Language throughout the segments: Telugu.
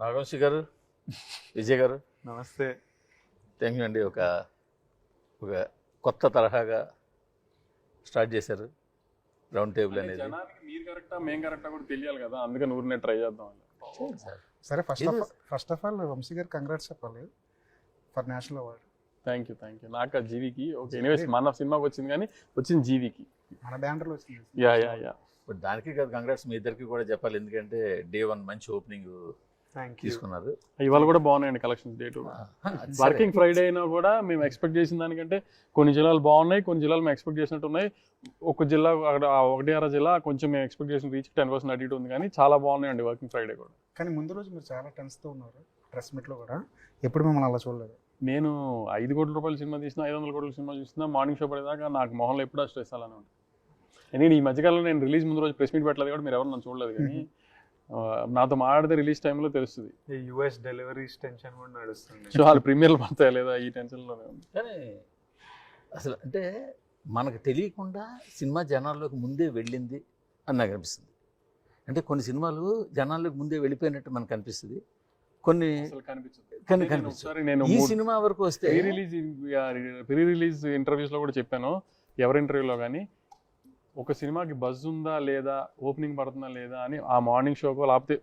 నాగవంశి గారు విజయ్ గారు. నమస్తే. థ్యాంక్ యూ అండి. ఒక ఒక కొత్త తరహాగా స్టార్ట్ చేశారు రౌండ్ టేబుల్ అనేది. జనానికి మీరు కరెక్టా మేము కరెక్టా కూడా తెలియాలి కదా అందుకని ఊరినే ట్రై చేద్దాం సార్ సరే first of first of all Vamshi గారు కంగ్రాట్స్ చెప్పాలి. For national award thank you thank you నాకు జీవికి ఓకే ఎనీవేస్ మన సినిమాకి వచ్చింది కానీ వచ్చింది జీవికి. మన బ్యానర్లో వచ్చింది. యా యా యా బట్ దానికి కాదు కంగ్రాట్స్ మీ ఇద్దరికి కూడా చెప్పాలి. ఎందుకంటే డే వన్ మంచి ఓపెనింగ్ తీసుకున్నారు. ఇవాళ కూడా బాగున్నాయండి కలెక్షన్స్ డేట్. వర్కింగ్ ఫ్రైడే అయినా కూడా మేము ఎక్స్పెక్ట్ చేసిన దానికంటే కొన్ని జిల్లాలు బాగున్నాయి కొన్ని జిల్లాలు మేము ఎక్స్పెక్ట్ చేసినట్టు ఉన్నాయి ఒక జిల్లా అక్కడ ఒకటి అర జిల్లా కొంచెం మేము ఎక్స్పెక్ట్ చేసిన రీచ్ టెన్ పర్సెంట్ అటు ఇటు ఉంది కానీ చాలా బాగున్నాయండి వర్కింగ్ ఫ్రైడే కూడా. కానీ ముందు రోజు మీరు చాలా టెన్స్తో ఉన్నారు డ్రెస్ మీట్లో కూడా. ఎప్పుడు మిమ్మల్ని అలా చూడలేదు? నేను ఐదు కోట్ల రూపాయల సినిమా తీసిన ఐదు వందల కోట్ల సినిమా చూసినా మార్నింగ్ షో పడేదాకా నాకు మొహంలో ఎప్పుడూ ఆ స్ట్రెస్ అలానే ఉంటుంది. ఎందుకంటే ఈ మధ్యకాలంలో నేను రిలీజ్ ముందు రోజు ప్రెస్ మీట్ పెట్టలేదు కూడా మీరు ఎవరు నన్ను చూడలేదు కానీ నాతో మాట్లాడితే రిలీజ్ టైంలో తెలుస్తుంది. యుఎస్ డెలివరీస్ టెన్షన్ కూడా నడుస్తుంది. సో వాళ్ళు ప్రీమియర్లు పడతాయా లేదా ఈ టెన్షన్లోనే ఉంది. కానీ అసలు అంటే మనకు తెలియకుండా సినిమా జనాల్లోకి ముందే వెళ్ళింది అని నాకు అనిపిస్తుంది. అంటే కొన్ని సినిమాలు జనాల్లోకి ముందే వెళ్ళిపోయినట్టు మనకు అనిపిస్తుంది. కొన్ని కానీ నేను కనిపించదు. ఒకసారి నేను ఈ సినిమా వరకు వస్తే ప్రీ రిలీజ్ ప్రీ రిలీజ్ ఇంటర్వ్యూస్లో కూడా చెప్పాను. ఎవరి ఇంటర్వ్యూలో కానీ ఒక సినిమాకి బజ్ ఉందా లేదా ఓపెనింగ్ పడుతుందా లేదా అని ఆ మార్నింగ్ షోకో లేకపోతే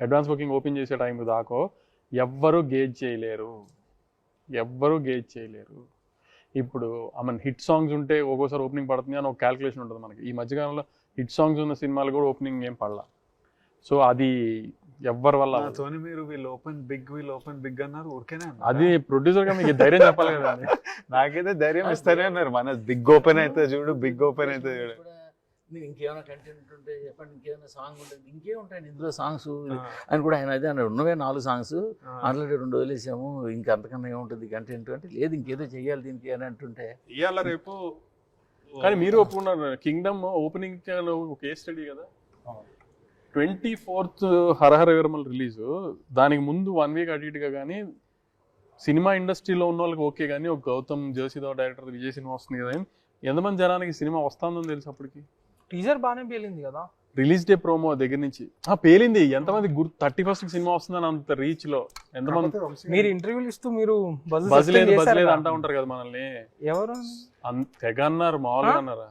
అడ్వాన్స్ బుకింగ్ ఓపెన్ చేసే టైం దాకో ఎవ్వరూ గేజ్ చేయలేరు. ఎవ్వరూ గేజ్ చేయలేరు. ఇప్పుడు ఐ హిట్ సాంగ్స్ ఉంటే ఒక్కోసారి ఓపెనింగ్ పడుతుంది అని ఒక క్యాల్కులేషన్ ఉంటుంది మనకి. ఈ మధ్యకాలంలో హిట్ సాంగ్స్ ఉన్న సినిమాలు కూడా ఓపెనింగ్ ఏం పడలా. సో అది ఎవ్వరి వల్ల. నాతోని మీరు వీళ్ళు ఓపెన్ బిగ్ వీళ్ళు ఓపెన్ బిగ్ అన్నారు ఊరికేనే? అది ప్రొడ్యూసర్గా మీకు ధైర్యం చెప్పాలి కదా. నాకైతే ధైర్యం ఇస్తానే అన్నారు మన బిగ్ ఓపెన్ అయితే చూడు బిగ్ ఓపెన్ అయితే చూడు ఇంకేమైనా కంటెంట్ ఉంటే చెప్పండి ఇంకేమైనా సాంగ్ ఉంటుంది ఇంకేం ఉంటాయండి ఇందులో సాంగ్స్ అని కూడా ఆయన అదే అన్నాడు ఉన్నవే నాలుగు సాంగ్స్. ఆల్రెడీ రెండు వదిలేసాము ఇంకా అంతకన్నా ఏముంటుంది కంటెంట్ అంటే లేదు ఇంకేదో చెయ్యాలి దీనికి అని అంటుంటే ఇవాళ రేపు కానీ మీరు ఒప్పుకున్నారు కింగ్డమ్ ఓపెనింగ్ కేస్ స్టడీ కదా ట్వంటీ ఫోర్త్ హరహర విరమల్ రిలీజ్ దానికి ముందు వన్ వీక్ అటు ఇటుగా కానీ సినిమా ఇండస్ట్రీలో ఉన్న వాళ్ళకి ఓకే కానీ ఒక గౌతమ్ జోసిదావ్ డైరెక్టర్ విజయ్ సినిమా వస్తుంది కదా అని. ఎంతమంది జనానికి సినిమా వస్తుందని తెలుసు అప్పటికి? టీజర్ బాగానే పేలింది కదా. రిలీజ్ డే ప్రోమో దగ్గర నుంచి. ఆ పేలింది. ఎంతమంది గుర్తు థర్టీ ఫస్ట్ సినిమా వస్తుందని అంత రీచ్లో ఎంతమంది మీరు గారు- ఇంటర్వ్యూలు ఇస్తూ మీరు బజ్ లేదు బజ్ లేదు. అంటా ఉంటారు కదా మనల్ని. ఎవరు? అన్- తెగ అన్నారు మామూలుగా అన్నారా?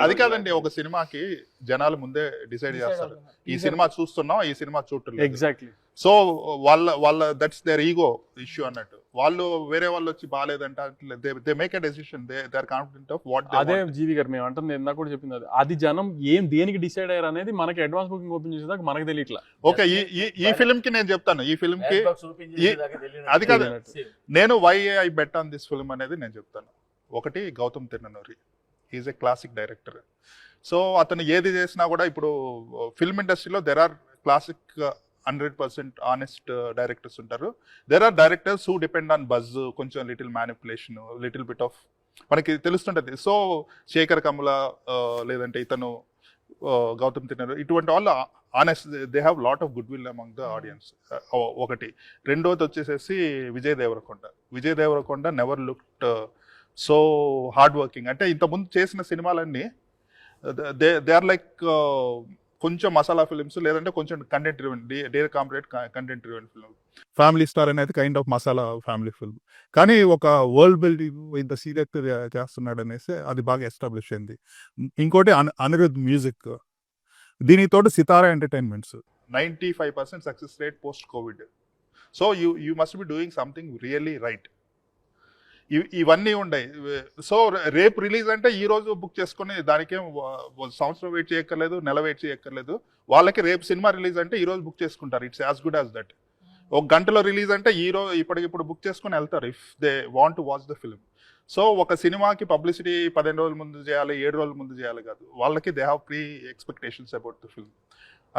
అది- కాదండి ఒక సినిమాకి జనాలు ముందే డిసైడ్ చేస్తారు. ఈ సినిమా చూస్తున్నాం ఈ సినిమా చూడలేదు ఎగ్జాక్ట్లీ సో వాళ్ళ వాళ్ళ దట్స్ దేర్ ఈగో ఇష్యూ అన్నట్టు. వాళ్ళు వేరే వాళ్ళు వచ్చి బాగాలేదంట they make a decision they they are confident of what అదే జీవి గారు మేము అంటుంది ఇందాక కూడా చెప్పింది అది. అది జనం ఏం దేనికి డిసైడ్ అయ్యారు అనేది మనకి అడ్వాన్స్ బుకింగ్ ఓపెన్ చేసేదాకా మనకి తెలియట్లా. ఓకే ఈ ఈ- ఈ ఫిల్మ్కి నేను చెప్తాను ఈ ఫిల్మ్కి. అది కాదు. నేను why I bet on this film అనేది నేను చెప్తాను. ఒకటి Gowtham Tinnanuri is a classic director so అతను ఏది చేసినా కూడా ఇప్పుడు ఫిల్మ్ ఇండస్ట్రీలో there are classic hundred percent honest directors uh, ఉంటారు. There are directors who depend on buzz కొంచెం little manipulation little bit of మనకి తెలుస్తుంటది. సో శేఖర్ కమల uh, లేదంటే ఇతను uh, గౌతమ్ తిన్నారు ఇటువంటి వాళ్ళు honest they have lot of good will among the audience ఒకటి. రెండోది వచ్చేసేసి Vijay Devarakonda. Vijay Devarakonda never looked so hard working అంటే ఇంతకుముందు చేసిన సినిమాలన్నీ దే దే ఆర్ లైక్ కొంచెం మసాలా ఫిలిమ్స్ లేదంటే కొంచెం content driven there compared content driven film family star అనేది kind of masala family film కానీ ఒక వరల్డ్ బిల్డింగ్ ఇంత సీరియస్ చేస్తున్నాడు అనేసి అది బాగా ఎస్టాబ్లిష్ అయింది. ఇంకోటి Anirudh music దీనితోటి Sithara Entertainments ninety five percent success rate post covid so you you must be doing something really right ఇవన్నీ ఉన్నాయి సో రేపు రిలీజ్ అంటే ఈ రోజు బుక్ చేసుకుని దానికేం సంవత్సరం వెయిట్ చేయక్కర్లేదు నెల వెయిట్ చేయక్కర్లేదు. వాళ్ళకి రేపు సినిమా రిలీజ్ అంటే ఈ రోజు బుక్ చేసుకుంటారు. It's as good as that ఒక గంటలో రిలీజ్ అంటే ఈ రోజు ఇప్పటికిప్పుడు బుక్ చేసుకుని వెళ్తారు. If they want to watch the film so ఒక సినిమాకి పబ్లిసిటీ పదిహేను రోజుల ముందు చేయాలి ఏడు రోజుల ముందు చేయాలి కాదు. వాళ్ళకి they have pre expectations about the film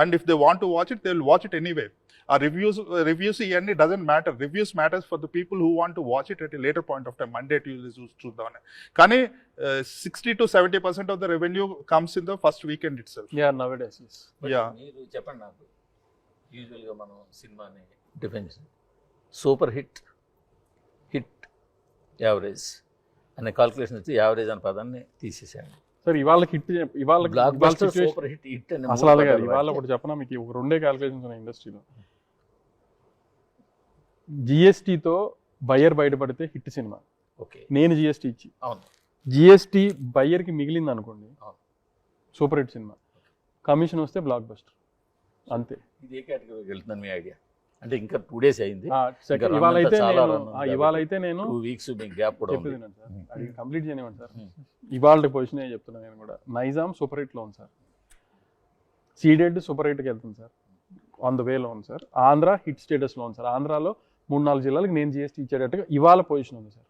and if they want to watch it they will watch it anyway ఆ రివ్యూస్ రివ్యూస్ ఇవన్నీ doesn't matter reviews matters for the people who want to watch it at later point of time Monday Tuesday చూసి చూద్దామని. కానీ sixty to seventy percent of the revenue comes in the first weekend itself yeah nowadays. మీరు చెప్పండి నాకు. యూజువల్గా మనం సినిమాని డిఫెన్స్ సూపర్ హిట్ హిట్ యావరేజ్ అనే కాల్కులేషన్ వచ్చి యావరేజ్ అనే పదాన్ని తీసేసాను సార్ ఇవాళ హిట్ ఇవాళ blockbuster super hit hit అని అసలు అలాగే ఇవాళ ఒకటి చెప్పనా? మీకు ఒక రెండే క్యాలిక్యులేషన్స్ ఉన్నాయి ఇండస్ట్రీలో జిఎస్టీతో బయ్యర్ బయటపడితే హిట్ సినిమా. ఓకే. నేను జిఎస్టీ ఇచ్చి. అవును. జిఎస్టీ బయ్యర్కి మిగిలింది అనుకోండి. సూపర్ హిట్ సినిమా. కమిషన్ వస్తే బ్లాక్ బస్టర్ అంతే. ఇది ఏ కేటగిరీకి వెళ్తుందని మీ ఐడియా? అంటే ఇంకా టూ డేస్ అయింది. ఆ, second- ఇంకా ఇవాళ రన్ అయితే అంతా చాలా నేను టూ వీక్స్ గ్యాప్ కూడా Hmm. అది కంప్లీట్ చేయనివ్వండి సార్. Hmm. ఇవాళ పొజిషన్ చెప్తున్నాను నేను కూడా. నైజాం సూపర్ హిట్లో ఉంది సార్. సీడెడ్ సూపర్ హిట్కి వెళ్తుంది సార్. ఆన్ ద వేలో ఉంది సార్. ఆంధ్ర హిట్ స్టేటస్లో ఉంది సార్. ఆంధ్రాలో మూడు నాలుగు జిల్లాలకు నేను జిఎస్టీ ఇచ్చేటట్టుగా ఇవాళ పొజిషన్ ఉంది సార్.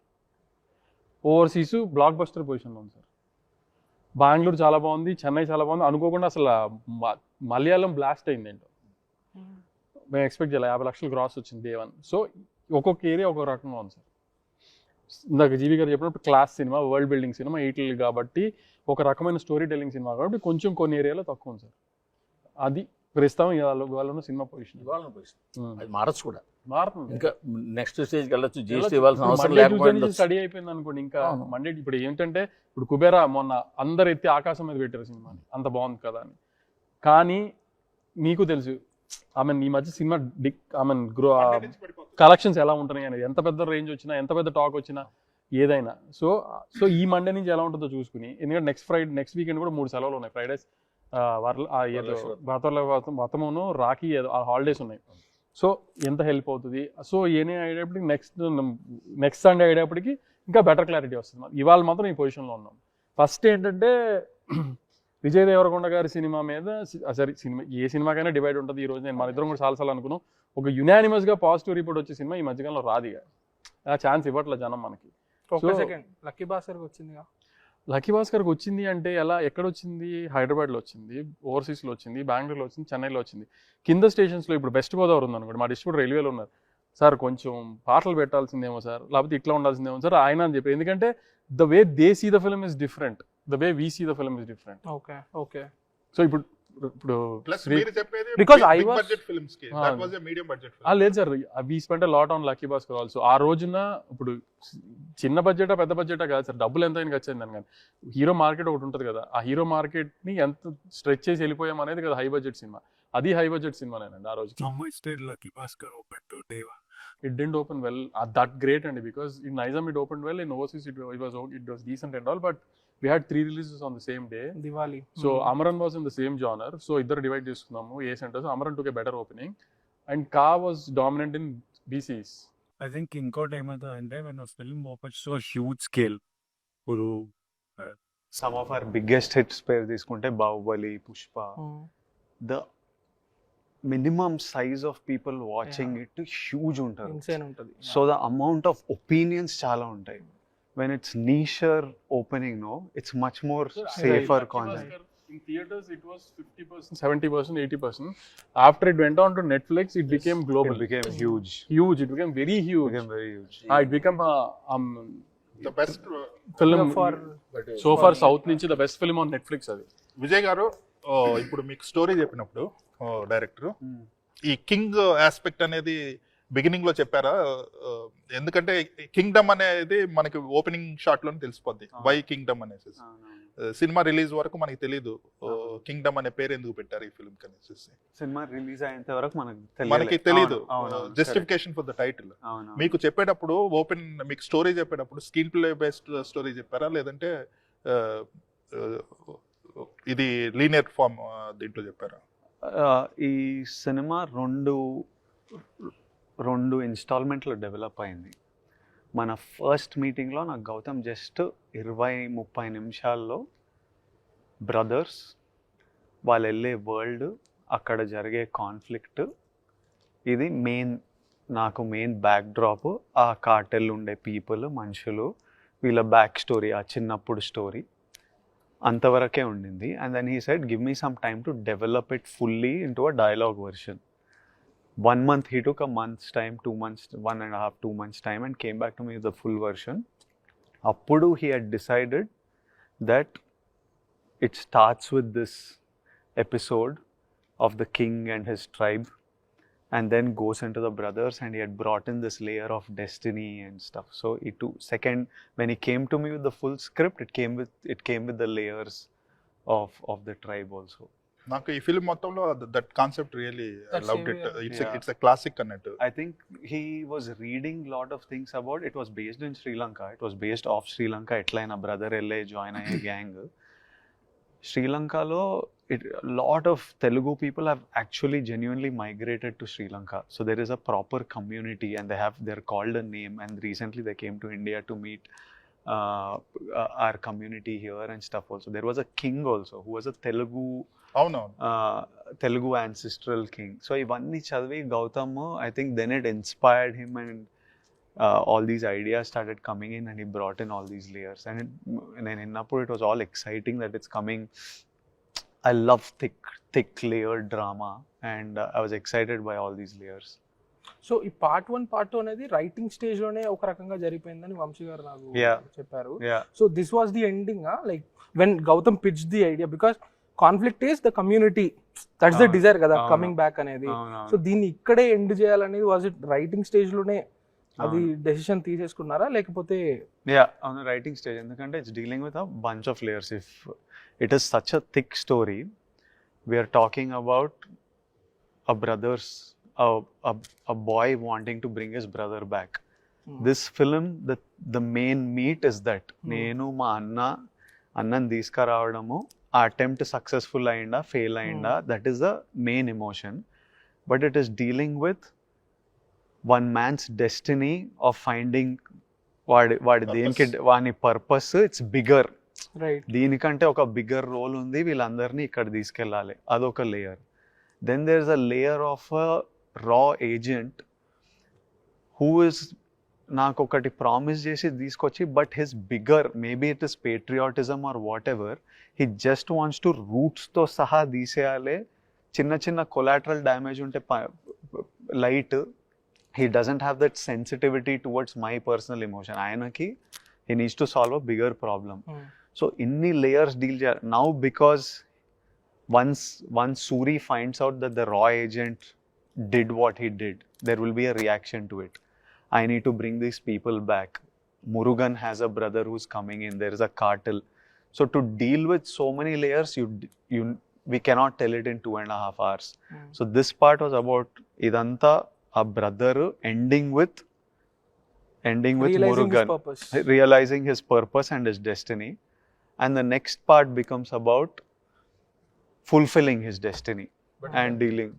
ఓవర్సీస్ బ్లాక్ బస్టర్ పొజిషన్లో ఉంది సార్. బెంగళూరు చాలా బాగుంది చెన్నై చాలా బాగుంది. అనుకోకుండా అసలు మలయాళం బ్లాస్ట్ అయింది ఏంటో మేము ఎక్స్పెక్ట్ చేయాలి? యాభై లక్షలు గ్రాస్ వచ్చింది డే వన్ సో ఒక్కొక్క ఏరియా ఒక్కొక్క రకంగా ఉంది సార్. ఇందాక జీవి గారు చెప్పినప్పుడు క్లాస్ సినిమా వరల్డ్ బిల్డింగ్ సినిమా ఎయిట్లు కాబట్టి ఒక రకమైన స్టోరీ టెల్లింగ్ సినిమా కాబట్టి కొంచెం కొన్ని ఏరియాలో తక్కువ ఉంది సార్. అది ప్రస్తుతం ఇవాళ ఇవాళ ఉన్న సినిమా పొజిషన్ ఇవాళ పొజిషన్ అది మారచ్చు కూడా. మారుతుంది. ఇంకా నెక్స్ట్ స్టేజ్కి వెళ్ళొచ్చు జిఎస్టీ ఇవ్వాల్సిన అవసరం లేకపోయింది స్టడీ అయిపోయింది అనుకోండి ఇంకా. మండే ఇప్పుడు ఏంటంటే ఇప్పుడు కుబేరా మొన్న అందరు ఎత్తి ఆకాశం మీద పెట్టారు సినిమాని. అంత బాగుంది కదా అని. కానీ మీకు తెలుసు ఐ మీన్ ఈ మధ్య సినిమా డిక్ ఐ మీన్ గ్రో కలెక్షన్స్ ఎలా ఉంటున్నాయి అనేది ఎంత పెద్ద రేంజ్ వచ్చినా ఎంత పెద్ద టాక్ వచ్చినా ఏదైనా. సో సో ఈ మండే నుంచి ఎలా ఉంటుందో చూసుకుని ఎందుకంటే నెక్స్ట్ ఫ్రైడే నెక్స్ట్ వీకెండ్ కూడా మూడు సెలవులు ఉన్నాయి. ఫ్రైడేస్ ఏదో వాతావరణ వ్రతమును రాఖీ ఏదో ఆ హాలిడేస్ ఉన్నాయి. సో ఎంత హెల్ప్ అవుతుంది? సో ఏనే అయ్యేటప్పటికి నెక్స్ట్ నెక్స్ట్ సండే అయ్యేటప్పటికి ఇంకా బెటర్ క్లారిటీ వస్తుంది. ఇవాళ మాత్రం ఈ పొజిషన్లో ఉన్నాం. ఫస్ట్ ఏంటంటే విజయ్ దేవరకొండ గారి సినిమా మీద సరే సినిమా ఏ సినిమాకైనా డివైడ్ ఉంటుంది ఈ రోజు. నేను మన ఇద్దరం కూడా చాలాసార్లు అనుకున్నాం. ఒక unanimous గా పాజిటివ్ రిపోర్ట్ వచ్చే సినిమా ఈ మధ్యకాలంలో రాదిగా ఆ ఛాన్స్ ఇవ్వట్లేదు జనం మనకి. సెకండ్ లక్కీ భాస్కర్కి వచ్చిందిగా. లక్కీ భాస్కర్కి వచ్చింది అంటే ఎలా ఎక్కడ వచ్చింది? హైదరాబాద్లో వచ్చింది ఓవర్సీస్లో వచ్చింది బెంగళూరులో వచ్చింది చెన్నైలో వచ్చింది. కింద స్టేషన్స్లో ఇప్పుడు వెస్ట్ గోదావరి ఉందనుకోండి మా డిస్ట్రిబ్యూటర్ రైల్వేలో ఉన్నారు. సార్ కొంచెం పాటలు పెట్టాల్సిందేమో సార్ లేకపోతే ఇట్లా ఉండాల్సిందేమో సార్ ఆయన అని చెప్పి. ఎందుకంటే the way they see the film is different the way we see the film is different. Okay okay. So ఇప్పుడు ఇప్పుడు ప్లస్ మీరు చెప్పేది was- budget ఫిల్మ్స్కి. That was a medium budget ఆ, లేదు sir. We spend lot on Lucky Bhaskar also ఆ రోజున ఇప్పుడు చిన్న బడ్జెటా పెద్ద బడ్జెటా కాదు సార్. డబ్బులు ఎంత అయినా ఖర్చు దాని కానీ హీరో మార్కెట్ ఒకటి ఉంటుంది కదా. ఆ హీరో మార్కెట్ని ఎంత స్ట్రెచ్ చేసి వెళ్ళిపోయాం అనేది కదా హై బడ్జెట్ సినిమా అది హై బడ్జెట్ సినిమానేనండి ఆ రోజు? It didn't open well that great అండి. Because in Nizam it open well in overseas it was it was decent and all but we had three releases on the same day Diwali so Amaran was in the same genre so ఇద్దరు డివైడ్ చేసుకున్నాము A centres Amaran took a better opening and Ka was dominant in B Cs I think ఇంకోటి ఏమవుతుందంటే film opens to a huge scale ఇప్పుడు some of our biggest hits పేరు తీసుకుంటే Baahubali Pushpa the minimum size of people watching it huge ఉంటారు so the amount of opinions చాలా ఉంటాయి. When it's niche opening no it's much more safer concept In theaters, it was 50%, 70%, 80%. After it went on to Netflix, it became global. It became huge. huge. It became very huge. Became very huge. Ah, it became a um, the best film so far south నుంచి the best film on Netflix అది విజయ్ గారు ఇప్పుడు మీకు స్టోరీ చెప్పినప్పుడు డైరెక్టర్ Hmm. ఈ కింగ్ ఆస్పెక్ట్ అనేది బిగినింగ్లో చెప్పారా ఎందుకంటే కింగ్డమ్ అనేది మనకి ఓపెనింగ్ షాట్లోనే తెలిసిపోద్ది. వై కింగ్డమ్ అనేసి సినిమా రిలీజ్ వరకు మనకి తెలియదు కింగ్డమ్ అనే పేరు ఎందుకు పెట్టారు ఈ ఫిల్మ్ కనేసి సినిమా రిలీజ్ అయ్యేంత వరకు మనకు. తెలియదు జస్టిఫికేషన్ ఫర్ ద టైటిల్. మీకు చెప్పేటప్పుడు ఓపెన్ మీకు స్టోరీ చెప్పేటప్పుడు స్క్రీన్ ప్లే బేస్డ్ స్టోరీ చెప్పారా? లేదంటే ఇది లీనియర్ ఫామ్ దీంట్లో చెప్పారా? ఈ సినిమా రెండు రెండు ఇన్స్టాల్మెంట్లు డెవలప్ అయింది. మన ఫస్ట్ మీటింగ్లో నాకు గౌతమ్ జస్ట్ ఇరవై ముప్పై నిమిషాల్లో బ్రదర్స్ వాళ్ళు వెళ్ళే వరల్డ్ అక్కడ జరిగే కాన్ఫ్లిక్ట్ ఇది మెయిన్ నాకు మెయిన్ బ్యాక్ డ్రాప్ ఆ కార్టెల్ ఉండే పీపుల్ మనుషులు వీళ్ళ బ్యాక్ స్టోరీ ఆ చిన్నప్పుడు స్టోరీ అంతవరకే ఉండింది. And then he said give me some time to develop it fully into a dialogue version one month he took a month's time two months one and a half two months time and came back to me with the full version. Appudu he had decided that it starts with this episode of the king and his tribe and then goes into the brothers and he had brought in this layer of destiny and stuff. So it took second when he came to me with the full script it came with it came with the layers of of the tribe also. నాకు ఈ ఫిల్మ్ మొత్తంలో that concept really I That's loved same it here. It's Yeah. It's classic అన్నట్టు i think he was reading lot of things about it was based in sri lanka it was based off sri lanka ఎట్లయినా brother la join అయ్యే gang Sri Lanka lo it a lot of Telugu people have actually genuinely migrated to Sri Lanka. So there is a proper community and they have they're called a name and recently they came to India to meet uh, uh, our community here and stuff also. There was a king also who was a Telugu అవునవును uh, Telugu ancestral king. So ఇవన్నీ చదివి Gautam I think then it inspired him and uh, all these ideas started coming in and he brought in all these layers and, it, and then in Napur it was all exciting that it's coming I love thick thick layered drama and uh, I was So ఈ పార్ట్ వన్ పార్ట్ టూ అనేది రైటింగ్ స్టేజ్లోనే ఒక రకంగా జరిగిపోయిందని వంశీ గారు నాకు. చెప్పారు so this was the ending like when Gowtham pitch the idea because conflict is the community that's the desire కదా. కమింగ్ బ్యాక్ అనేది సో. దీన్ని ఇక్కడే ఎండ్ చేయాలనేది వాజ్ ఇట్ రైటింగ్ స్టేజ్లోనే అది. డెసిషన్ తీసేసుకున్నారా లేకపోతే writing stage, ఎందుకంటే with a bunch of layers. If it is such a thick story, we are talking about a brother's, a, a, a boy wanting to bring his brother back. Hmm. This film, the, the main meat is that Hmm. నేను మా అన్న అన్నని తీసుకురావడము ఆ అటెంప్ట్ సక్సెస్ఫుల్ అయిందా ఫెయిల్ అయిందా that is the main emotion but it is dealing with one man's destiny of finding వాడి వాడి Purpose. దేనికి వాని పర్పస్ ఇట్స్ బిగ్గర్ రైట్ దీనికంటే ఒక బిగ్గర్ రోల్ ఉంది వీళ్ళందరినీ ఇక్కడ తీసుకెళ్ళాలి అదొక layer then there is a layer of రా ఏజెంట్ హూ ఇస్ నాకు ఒకటి ప్రామిస్ చేసి తీసుకొచ్చి but his bigger maybe it is patriotism or whatever he just wants to రూట్స్తో సహా తీసేయాలి. చిన్న చిన్న కొలాటరల్ డ్యామేజ్ ఉంటే light he doesn't have that sensitivity towards my personal emotion ఆయనకి he needs to solve a bigger problem so ఇన్ని లేయర్స్ డీల్ చేయాలి. Now because once once Suri finds out that the రా agent did what he did, there will be a reaction to it. I need to bring these people back. Murugan has a brother who's coming in. There is a cartel. So to deal with so many layers, you you we cannot tell it in two and a half hours. Mm. So this part was about Idanta, a brother, ending with ending with realizing Murugan, his realizing his purpose and his destiny, and the next part becomes about fulfilling his destiny but and dealing.